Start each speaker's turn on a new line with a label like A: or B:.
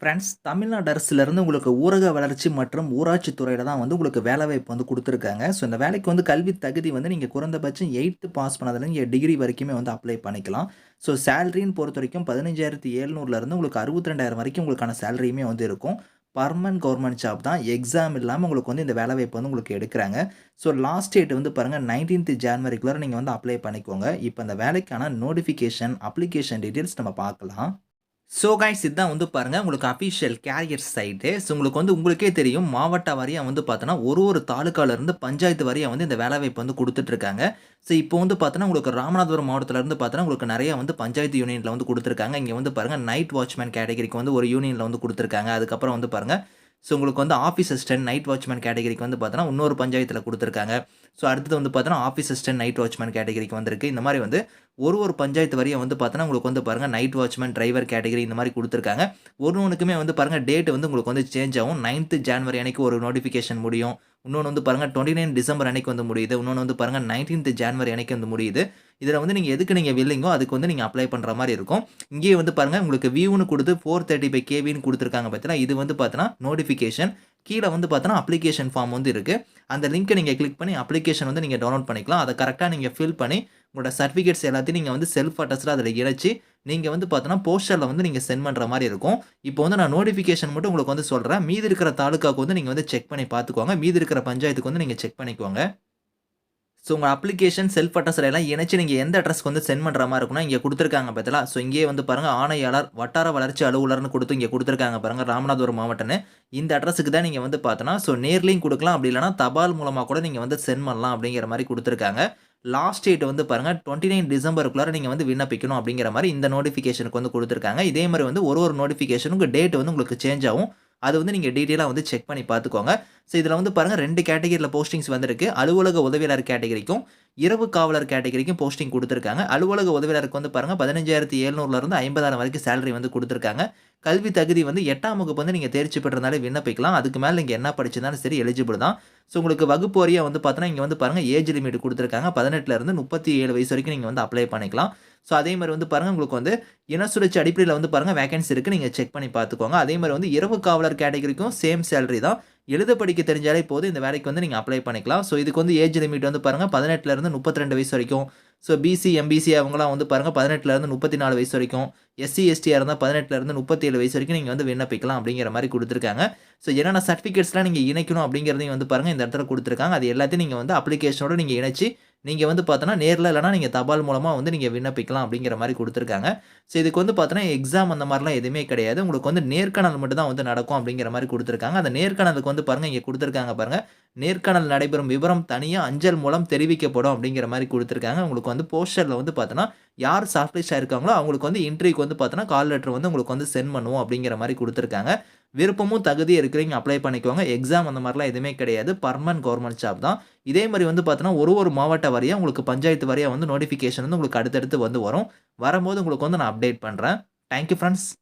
A: Friends Tamil Nadu அரசுலேருந்து உங்களுக்கு ஊரக வளர்ச்சி மற்றும் ஊராட்சி துறையில் தான் வந்து உங்களுக்கு வேலைவாய்ப்பு வந்து கொடுத்துருக்காங்க. ஸோ இந்த வேலைக்கு வந்து கல்வி தகுதி வந்து நீங்கள் குறைந்தபட்சம் எயித்து பாஸ் பண்ணதுலேருந்து டிகிரி வரைக்குமே வந்து அப்ளை பண்ணிக்கலாம். ஸோ சேலரின்னு பொறுத்த வரைக்கும் பதினஞ்சாயிரத்தி எழுநூறுலேருந்து உங்களுக்கு அறுபத்தி ரெண்டாயிரம் வரைக்கும் உங்களுக்கான சேலரியுமே வந்து இருக்கும். பர்மனன்ட் கவர்மெண்ட் ஜாப் தான். எக்ஸாம் இல்லாமல் உங்களுக்கு வந்து இந்த வேலைவாய்ப்பு வந்து உங்களுக்கு எடுக்கிறாங்க. ஸோ லாஸ்ட் டேட் வந்து பாருங்கள் நைன்டீன்த் ஜான்வரிக்குள்ளே நீங்கள் வந்து அப்ளை பண்ணிக்கோங்க. இப்போ இந்த வேலைக்கான நோட்டிஃபிகேஷன் அப்ளிகேஷன் டீட்டெயில்ஸ் நம்ம பார்க்கலாம். ஸோ கைஸ் இதுதான் வந்து பாருங்கள் உங்களுக்கு அஃபிஷியல் கேரியர் சைட்டு ஸோ உங்களுக்கு வந்து உங்களுக்கே தெரியும் மாவட்ட வாரியாக வந்து பார்த்தோன்னா ஒரு ஒரு தாலுக்காவிலேருந்து பஞ்சாயத்து வாரியாக வந்து இந்த வேலைவாய்ப்பு வந்து கொடுத்துட்ருக்காங்க ஸோ இப்போ வந்து பார்த்தோன்னா உங்களுக்கு ராமநாதபுரம் மாவட்டத்திலேருந்து பார்த்தோன்னா உங்களுக்கு நிறையா வந்து பஞ்சாயத்து யூனியனில் வந்து கொடுத்துருக்காங்க. இங்கே வந்து பாருங்கள் நைட் வாட்ச்மேன் கேட்டகரிக்கு வந்து ஒரு யூனியனில் வந்து கொடுத்துருக்காங்க. அதுக்கப்புறம் வந்து பாருங்கள் ஸோ உங்களுக்கு வந்து ஆஃபீஸ் அசிஸ்டன்ட் நைட் வாட்ச்மேன் கேட்டகரிக்கு வந்து பார்த்தோன்னா இன்னொரு பஞ்சாயத்தில் கொடுத்துருக்காங்க. ஸோ அடுத்தது வந்து பார்த்தோன்னா ஆஃபீஸ் அசிஸ்டன்ட் நைட் வாட்ச்மேன் கேட்டகரிக்கு வந்திருக்கு. இந்த மாதிரி வந்து ஒரு ஒரு பஞ்சாயத்து வரையும் வந்து பார்த்தோன்னா உங்களுக்கு வந்து பாருங்கள் நைட் வாட்ச்மேன் டிரைவர் கேட்டகரி இந்த மாதிரி கொடுத்துருக்காங்க. ஒரு ஒன்றுக்குமே வந்து பாருங்கள் டேட் வந்து உங்களுக்கு வந்து சேஞ்ச் ஆகும். நைன்த்து ஜான்வரி அன்னைக்கு ஒரு நோட்டிஃபிகேஷன் முடியும். இன்னொன்று வந்து பாருங்கள் டுவெண்ட்டி நைன் டிசம்பர் அன்னைக்கு வந்து முடியுது. இன்னொன்று வந்து பாருங்கள் நைன்டீன்த் ஜான்வரி அன்னைக்கு வந்து முடியுது. இதில் வந்து நீங்கள் எதுக்கு நீங்கள் வில்லிங்கோ அதுக்கு வந்து நீங்கள் அப்ளை பண்ணுற மாதிரி இருக்கும். இங்கேயே வந்து பாருங்கள் உங்களுக்கு வியூன்னு கொடுத்து ஃபோர் தேர்ட்டி ஃபைவ் கேவின்னு கொடுத்துருக்காங்க பார்த்தீங்கன்னா இது வந்து பார்த்தீங்கன்னா நோட்டிஃபிகேஷன் கீழே வந்து பார்த்தோன்னா அப்ளிகேஷன் ஃபார்ம் வந்து இருக்குது அந்த லிங்க்கை நீங்கள் கிளிக் பண்ணி அப்ளிகேஷன் வந்து நீங்கள் டவுன்லோட் பண்ணிக்கலாம். அதை கரெக்டாக நீங்கள் ஃபில் பண்ணி உங்களோட சர்டிஃபிகேட்ஸ் எல்லாத்தையும் நீங்கள் வந்து செல்ஃப் அட்டஸ்டில் அதில் இணைச்சி நீங்கள் வந்து பார்த்தோன்னா போஸ்டரில் வந்து நீங்கள் சென்ட் பண்ணுற மாதிரி இருக்கும். இப்போ வந்து நான் நோட்டிஃபிகேஷன் மட்டும் உங்களுக்கு வந்து சொல்கிறேன் மீதி இருக்கிற தாலுக்காவுக்கு வந்து நீங்கள் வந்து செக் பண்ணி பார்த்துக்கோங்க மீதி இருக்கிற பஞ்சாயத்துக்கு வந்து நீங்கள் செக் பண்ணிக்கோங்க. ஸோ உங்கள் அப்ளிகேஷன் செல்ஃப் அட்ரஸில் எல்லாம் இணைச்சு நீங்கள் எந்த அட்ரஸ்க்கு வந்து சென்ட் பண்ணுற மாதிரி இருக்குன்னா இங்கே கொடுத்துருக்காங்க பார்த்தலாம் ஸோ இங்கே வந்து பாருங்கள் ஆணையாளர் வட்டார வளர்ச்சி அலுவலர்னு கொடுத்து இங்கே கொடுத்துருக்காங்க பாருங்கள் ராமநாதபுரம் மாவட்டம்னு. இந்த அட்ரஸுக்கு தான் நீங்கள் வந்து பார்த்தோன்னா ஸோ நேர்லேயும் கொடுக்கலாம். அப்படி இல்லைனா தபால் மூலமாக கூட நீங்கள் வந்து சென்ட் பண்ணலாம் அப்படிங்கிற மாதிரி கொடுத்துருக்காங்க. லாஸ்ட் டேட் வந்து பாருங்கள் டுவெண்ட்டி நைன் டிசம்பருக்குள்ளார நீங்கள் வந்து விண்ணப்பிக்கணும் அப்படிங்கிற மாதிரி இந்த நோட்டிஃபிகேஷனுக்கு வந்து கொடுத்துருக்காங்க. இதே மாதிரி வந்து ஒரு ஒரு நோட்டிஃபிகேஷனுக்கு டேட் வந்து உங்களுக்கு சேஞ்ச் ஆகும். அது வந்து நீங்கள் டீட்டெயிலாக வந்து செக் பண்ணி பார்த்துக்கோங்க. ஸோ இதில் வந்து பாருங்கள் ரெண்டு கேட்டகரியில் போஸ்டிங்ஸ் வந்திருக்கு. அலுவலக உதவியாளர் கேட்டகரிக்கும் இரவு காவலர் கேட்டகரிக்கும் போஸ்டிங் கொடுத்துருக்காங்க. அலுவலக உதவியாளருக்கு வந்து பாருங்கள் பதினஞ்சாயிரத்தி எழுநூறுலேருந்து ஐம்பதாயிரம் வரைக்கும் சேலரி வந்து கொடுத்துருக்காங்க. கல்வி தகுதி வந்து எட்டாம் வகுப்பு வந்து நீங்கள் தேர்ச்சி பெற்றனாலே விண்ணப்பிக்கலாம். அதுக்கு மேலே நீங்கள் என்ன படிச்சிருந்தாலும் சரி எலிஜிபிள் தான். ஸோ உங்களுக்கு வகுப்பு வரியாக வந்து பார்த்தோன்னா இங்கே வந்து பாருங்கள் ஏஜ் லிமிட் கொடுத்துருக்காங்க. பதினெட்டுலேருந்து முப்பத்தி ஏழு வயசு வரைக்கும் நீங்கள் வந்து அப்ளை பண்ணிக்கலாம். ஸோ அதே மாதிரி வந்து பாருங்கள் உங்களுக்கு வந்து இன சுழற்சி அடிப்படையில் வந்து பாருங்கள் வேகன்சி இருக்குது நீங்கள் செக் பண்ணி பார்த்துக்கோங்க. அதே மாதிரி வந்து இரவு காவலர் கேட்டகரிக்கும் சேம் சேலரி தான். எழுத படிக்க தெரிஞ்சாலே போதும். இந்த வேலைக்கு வந்து நீங்கள் அப்ளை பண்ணிக்கலாம். ஸோ இதுக்கு வந்து ஏஜ் லிமிட் வந்து பாருங்கள் பதினெட்டுலேருந்து முப்பத்தி ரெண்டு வயசு வரைக்கும். ஸோ பிசி எம்பிசி அவங்களாம் வந்து பாருங்கள் பதினெட்டுலேருந்து முப்பத்தி நாலு வயசு வரைக்கும். எஸ்சி எஸ்டியாக இருந்தால் பதினெட்டுலேருந்து முப்பத்தி ஏழு வயசு வரைக்கும் நீங்கள் வந்து விண்ணப்பிக்கலாம் அப்படிங்கிற மாதிரி கொடுத்துருக்காங்க. ஸோ என்னென்ன சர்டிஃபிகேட்ஸ்லாம் நீங்கள் இணைக்கணும் அப்படிங்கிறதையும் வந்து பாருங்கள் இந்த இடத்துல கொடுத்துருக்காங்க. அது எல்லாத்தையும் நீங்கள் வந்து அப்ளிகேஷனோட நீங்கள் இணைச்சி நீங்கள் வந்து பார்த்தோன்னா நேரில் இல்லைனா நீங்கள் தபால் மூலமாக வந்து நீங்கள் விண்ணப்பிக்கலாம் அப்படிங்கிற மாதிரி கொடுத்துருக்காங்க. ஸோ இதுக்கு வந்து பார்த்தோன்னா எக்ஸாம் அந்த மாதிரிலாம் எதுவுமே கிடையாது. உங்களுக்கு வந்து நேர்காணல் மட்டும் தான் வந்து நடக்கும் அப்படிங்கிற மாதிரி கொடுத்துருக்காங்க. அந்த நேர்காணலுக்கு வந்து பாருங்கள் இங்கே கொடுத்துருக்காங்க பாருங்கள் நேர்காணல் நடைபெறும் விவரம் தனியாக அஞ்சல் மூலம் தெரிவிக்கப்படும் அப்படிங்கிற மாதிரி கொடுத்துருக்காங்க. உங்களுக்கு வந்து போஸ்டரில் வந்து பார்த்தோன்னா யார் ஷார்ட்லிஸ்ட் ஆயிருக்காங்களோ அவங்களுக்கு வந்து இன்ட்ரிக்கு வந்து பார்த்தோன்னா கால் லெட்டர் வந்து உங்களுக்கு வந்து சென்ட் பண்ணுவோம் அப்படிங்கிற மாதிரி கொடுத்துருக்காங்க. விருப்பமும் தகுதி இருக்கிறீங்க அப்ளை பண்ணிக்கோங்க. எக்ஸாம் அந்த மாதிரிலாம் எதுவுமே கிடையாது. பர்மனன்ட் கவர்மெண்ட் ஜாப் தான். இதே மாதிரி வந்து பார்த்தோன்னா ஒரு ஒரு மாவட்ட வரையாக உங்களுக்கு பஞ்சாயத்து வரையாக வந்து நோட்டிஃபிகேஷன் வந்து உங்களுக்கு அடுத்தடுத்து வந்து வரும். வரும்போது உங்களுக்கு வந்து நான் அப்டேட் பண்ணுறேன் தேங்க்யூ ஃப்ரெண்ட்ஸ்